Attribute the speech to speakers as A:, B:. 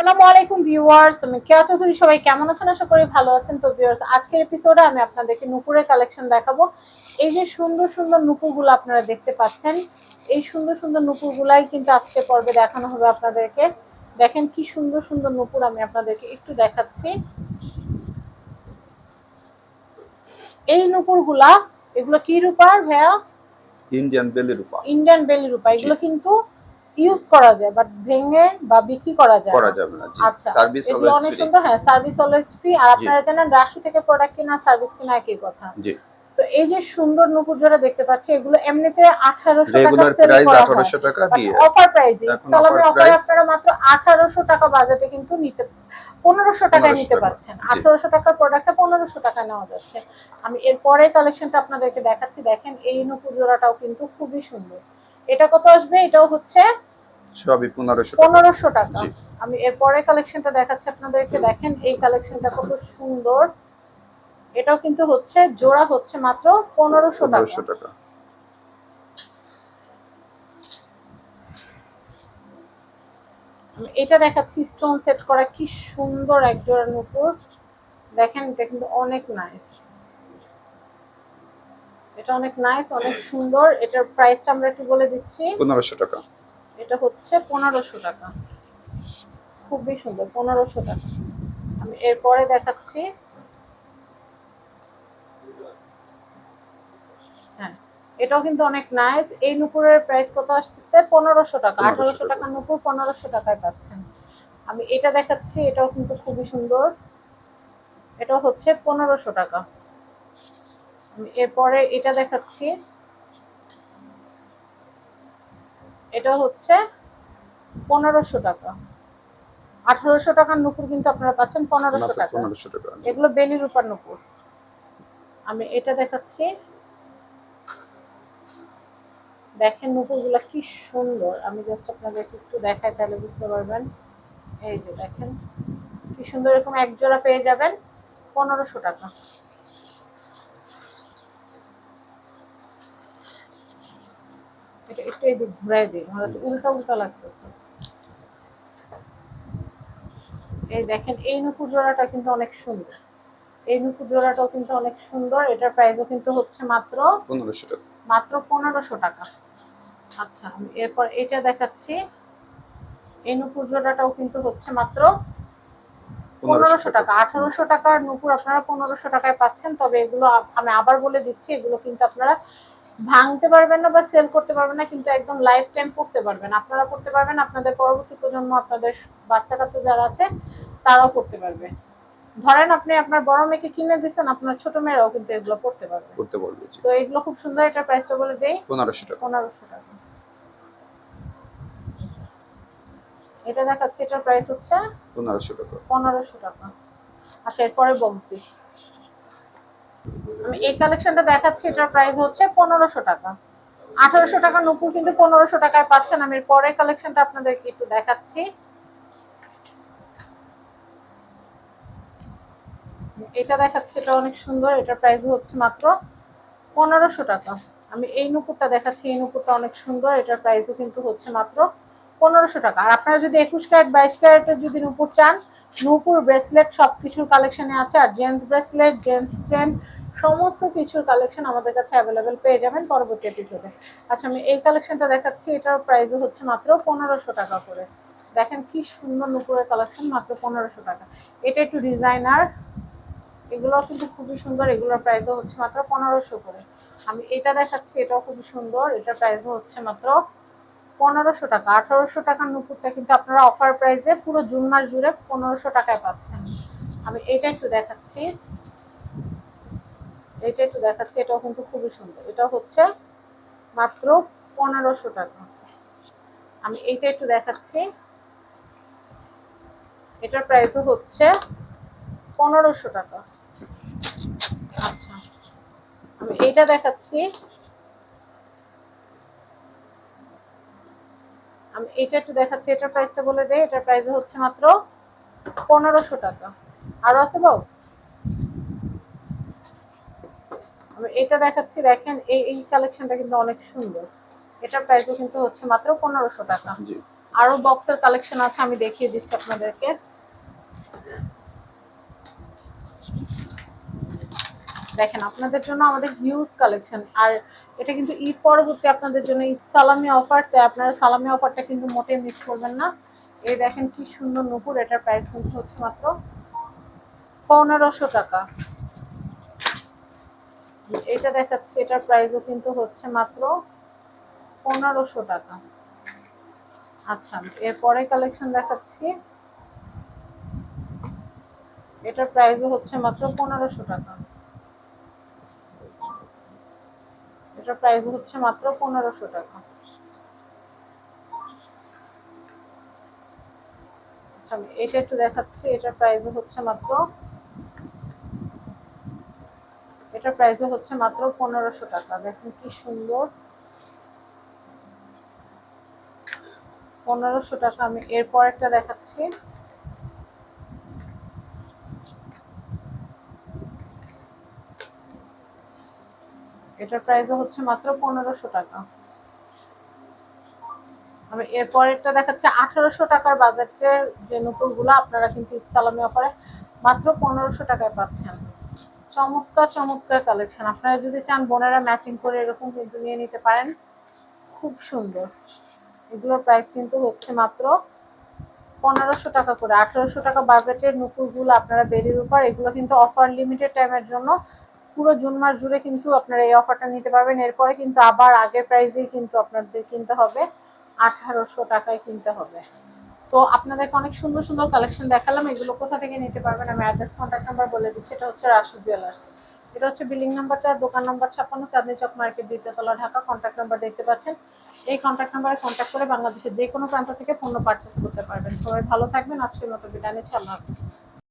A: আসসালামু আলাইকুম ভিউয়ার্স আমি কেয়া চৌধুরী সবাই কেমন আছেন? আশা করি ভালো আছেন। তো ভিউয়ার্স আজকের এপিসোডে আমি আপনাদেরকে নুপুরের কালেকশন দেখাবো। এই যে সুন্দর সুন্দর নুপুরগুলো আপনারা দেখতে পাচ্ছেন এই সুন্দর সুন্দর নুপুরগুলাই কিন্তু আজকে পর্বে দেখানো হবে আপনাদেরকে। দেখেন কি সুন্দর সুন্দর নুপুর আমি আপনাদেরকে একটু দেখাচ্ছি। এই নুপুরগুলা এগুলো কি রূপার ভাইয়া?
B: ইন্ডিয়ান বেলি রূপা
A: ইন্ডিয়ান বেলি রূপা এগুলো কিন্তু ইউজ করা যায় বাট ভেঙে বা বিক্রি করা যায়
B: করা যাবে না
A: আচ্ছা
B: সার্ভিস
A: এগুলো অনেক সুন্দর হ্যাঁ সার্ভিস অলওয়েজ ফ্রি আর আপনারা জানেন রাশি থেকে প্রোডাক্ট কিনা সার্ভিস কিনা একই কথা।
B: জি।
A: তো এই যে সুন্দর নুপুর জোড়া দেখতে পাচ্ছি এগুলো এমনিতে আঠারোশো টাকা সেল করা হয়।
B: 1800 টাকা দিয়ে
A: অফার প্রাইসে সালামের অফার আপনারা মাত্র আঠারোশো টাকা বাজেটে কিন্তু নিতে পনেরোশো টাকায়
B: 1500
A: নিতে
B: টাকা।
A: পারছেন
B: জি।
A: আঠারোশো টাকার প্রোডাক্টটা পনেরোশো টাকা নেওয়া যাচ্ছে। আমি এরপরে কালেকশনটা আপনাদেরকে দেখাচ্ছি। দেখেন এই নুপুর জোড়াটাও কিন্তু খুবই সুন্দর। এটা কত আসবে? এটাও হচ্ছে
B: সবই 1500 টাকা।
A: পনেরোশো টাকা।
B: জি।
A: আমি এরপরে কালেকশনটা দেখাচ্ছি আপনাদেরকে। দেখেন এই কালেকশনটা কত সুন্দর। এটাও কিন্তু হচ্ছে জোড়া হচ্ছে মাত্র পনেরোশো টাকা।
B: 1500 টাকা।
A: এটা দেখাচ্ছি স্টোন সেট করা। কি সুন্দর এক জোড়া নুপুর। দেখেন এটা কিন্তু অনেক নাইস এটা অনেক নাইস অনেক সুন্দর। এটার প্রাইসটা আমরা একটু বলে দিচ্ছি।
B: 1500 টাকা।
A: এটা হচ্ছে পনেরোশো টাকা। খুবই সুন্দর পনেরোশো টাকা। আমি এরপরে দেখাচ্ছি। হ্যাঁ এটাও কিন্তু অনেক নাইস এই নুপুরের প্রাইস কত আসতেছে? পনেরোশো টাকা।
B: 1500
A: আঠারোশো
B: টাকা।
A: নুপুর পনেরোশো টাকায় পাচ্ছেন। আমি এটা দেখাচ্ছি এটাও কিন্তু খুবই সুন্দর। এটাও হচ্ছে পনেরোশো টাকা। এরপরে এটা দেখাচ্ছি। এটা হচ্ছে পনেরোশো টাকা। আঠারোশো টাকার নুপুর কিন্তু আপনারা পাচ্ছেন পনেরোশো টাকা।
B: 1500 টাকা। জি।
A: এগুলো বেলি রূপার নুপুর। আমি এটা দেখাচ্ছি। দেখেন নুপুরগুলো কি সুন্দর। আমি জাস্ট আপনাদেরকে একটু দেখাই তাহলে বুঝতে পারবেন। এই যে দেখেন কি সুন্দর এরকম এক জোড়া পেয়ে যাবেন পনেরোশো টাকা। এটা একটু এদিক ঘুরাই দিই। আমার কাছে উল্টা উল্টা লাগতেছে। এই দেখেন এই নুপুর জোড়াটা কিন্তু অনেক সুন্দর। এই নুপুর জোড়াটাও কিন্তু অনেক সুন্দর। এটার প্রাইসও কিন্তু হচ্ছে মাত্র
B: 1500 টাকা।
A: মাত্র পনেরোশো টাকা। আচ্ছা আমি এরপর এটা দেখাচ্ছি। এই নুপুর জোড়াটাও কিন্তু হচ্ছে মাত্র পনেরোশো টাকা। আঠারোশো টাকার নুপুর আপনারা পনেরোশো টাকায় পাচ্ছেন। তবে এগুলো আমি আবার বলে দিচ্ছি এগুলো কিন্তু আপনারা ভাঙতে পারবেন না বা সেল করতে পারবেন না কিন্তু একদম লাইফ টাইম পড়তে পারবেন। আপনারা করতে পারবেন আপনাদের পরবর্তী প্রজন্ম আপনাদের বাচ্চা কাচ্চা যারা আছে তারাও করতে পারবে। ধরেন আপনি আপনার বড় মেয়েকে কিনে দিচ্ছেন আপনার ছোট মেয়েরাও কিন্তু এগুলো পড়তে পারবে।
B: বলবে জি।
A: তো এগুলো খুব সুন্দর এটার প্রাইসটা বলে দেই।
B: 1500 টাকা।
A: পনেরোশো টাকা। এটা দেখাচ্ছি এটার প্রাইস হচ্ছে
B: 1500 টাকা।
A: পনেরোশো টাকা। আচ্ছা এরপরে বক্স দিই। আমি এই কালেকশনটা দেখাচ্ছি, এটার প্রাইস হচ্ছে পনেরোশো টাকা। আঠারোশো টাকা নুপুর কিন্তু পনেরোশো টাকায় পাচ্ছেন। আমি পরের কালেকশনটা আপনাদেরকে একটু দেখাচ্ছি। এটা দেখাচ্ছি, এটা অনেক সুন্দর। এটার প্রাইস হচ্ছে মাত্র পনেরোশো টাকা। আমি এই নুপুরটা দেখাচ্ছি, এই নুপুরটা অনেক সুন্দর। এটার প্রাইসও কিন্তু হচ্ছে মাত্র পনেরোশো টাকা। আর আপনারা যদি একুশ ক্যারেট, বাইশ ক্যারেটের যদি নুপুর চান, নুপুর ব্রেসলেট সব কিছুর কালেকশনে আছে। আর জেন্টস ব্রেসলেট জেন্টস চেন সমস্ত কিছুর কালেকশন আমাদের কাছে অ্যাভেলেবেল পেয়ে যাবেন পরবর্তী এপিসোডে আচ্ছা আমি এই কালেকশনটা দেখাচ্ছি। এটার প্রাইসও হচ্ছে মাত্র পনেরোশো টাকা করে। দেখেন কি সুন্দর নুপুরের কালেকশন মাত্র পনেরোশো টাকা। এটা একটু ডিজাইনার এগুলো কিন্তু খুবই সুন্দর। এগুলোর প্রাইসও হচ্ছে মাত্র পনেরোশো করে। আমি এটা দেখাচ্ছি, এটাও খুবই সুন্দর। এটার প্রাইসও হচ্ছে মাত্র পনেরোশো টাকা। আঠারোশো টাকার নুপুরটা কিন্তু আপনারা অফার প্রাইসে পুরো জুন মাস জুড়ে পনেরোশো টাকায় পাচ্ছেন। আমি এটা একটু দেখাচ্ছি। এটা একটু দেখাচ্ছি, এটাও কিন্তু খুবই সুন্দর। এটা হচ্ছে মাত্র পনেরোশো টাকা। আমি এইটা একটু দেখাচ্ছি। এটার প্রাইসও হচ্ছে পনেরোশো টাকা। আচ্ছা আমি এইটা দেখাচ্ছি। আমি এটা একটু দেখাচ্ছি, এটার প্রাইসটা বলে দেয় এটার প্রাইস হচ্ছে মাত্র পনেরোশো টাকা। আরও আছে বক্স আমি এটা দেখাচ্ছি দেখেন এই এই কালেকশনটা কিন্তু অনেক সুন্দর। এটার প্রাইসও কিন্তু হচ্ছে মাত্র পনেরোশো টাকা।
B: জি।
A: আরও বক্সের কালেকশন আছে আমি দেখিয়ে দিচ্ছি আপনাদেরকে। দেখেন আপনাদের জন্য আমাদের হিউজ কালেকশন আর এটা কিন্তু ঈদ পরবর্তী আপনাদের জন্য ঈদ সালামি অফার তাই আপনারা সালামি অফারটা কিন্তু মোটেই মিস করবেন না। এই দেখেন কি সুন্দর নুপুর এটার প্রাইস কিন্তু হচ্ছে মাত্র পনেরোশো টাকা। এটা দেখাচ্ছি, এটার প্রাইসও কিন্তু হচ্ছে মাত্র পনেরোশো টাকা। আচ্ছা এরপরে কালেকশন দেখাচ্ছি। এটার প্রাইসও হচ্ছে মাত্র পনেরোশো টাকা। এটার প্রাইস হচ্ছে মাত্র পনেরোশো টাকা। আচ্ছা এটা একটু দেখাচ্ছি, এটার প্রাইস হচ্ছে মাত্র এটার প্রাইস হচ্ছে মাত্র পনেরোশো টাকা। দেখেন কি সুন্দর। পনেরোশো টাকা আমি এরপর একটা দেখাচ্ছি। এটার প্রাইস হচ্ছে মাত্র পনেরোশো টাকা। আমি এরপরেরটা দেখাচ্ছি, আঠারোশো টাকার বাজেটের যে নুপুরগুলো আপনারা কিন্তু ঈদ সালামি অফারে মাত্র পনেরোশো টাকায় পাচ্ছেন। চমৎকার চমৎকার কালেকশন আপনারা যদি চান বোনেরা ম্যাচিং করে এরকম কিন্তু নিয়ে নিতে পারেন। খুব সুন্দর। এগুলোর প্রাইস কিন্তু হচ্ছে মাত্র পনেরোশো টাকা করে। আঠারোশো টাকা বাজেটের নুপুরগুলো আপনারা বেরির উপর, এগুলো কিন্তু অফার লিমিটেড টাইমের জন্য পুরো জুন মাস জুড়ে কিন্তু আপনারা এই অফারটা নিতে পারবেন। এরপরে কিন্তু আবার আগের প্রাইসেই কিন্তু আপনাদের কিনতে হবে। আঠারোশো টাকায় কিনতে হবে। তো আপনাদেরকে অনেক সুন্দর সুন্দর কালেকশন দেখালাম। এগুলো কোথা থেকে নিতে পারবেন? আমি অ্যাড্রেস কন্ট্যাক্ট নাম্বার বলে দিচ্ছি। এটা হচ্ছে রাসু জুয়েলার্স এটা হচ্ছে বিল্ডিং নাম্বার চার, দোকান নাম্বার ছাপ্পান্ন, চাঁদনি চক মার্কেট দ্বিতীয়তলা ঢাকা। কন্ট্যাক্ট নাম্বার দেখতে পাচ্ছেন। এই কন্ট্যাক্ট নাম্বারে কন্ট্যাক্ট করে বাংলাদেশের যে কোনো প্রান্ত থেকে পণ্য পারচেস করতে পারবেন। সবাই ভালো থাকবেন। আজকের মতো বিদায় নিচ্ছি। আল্লাহ হাফিজ।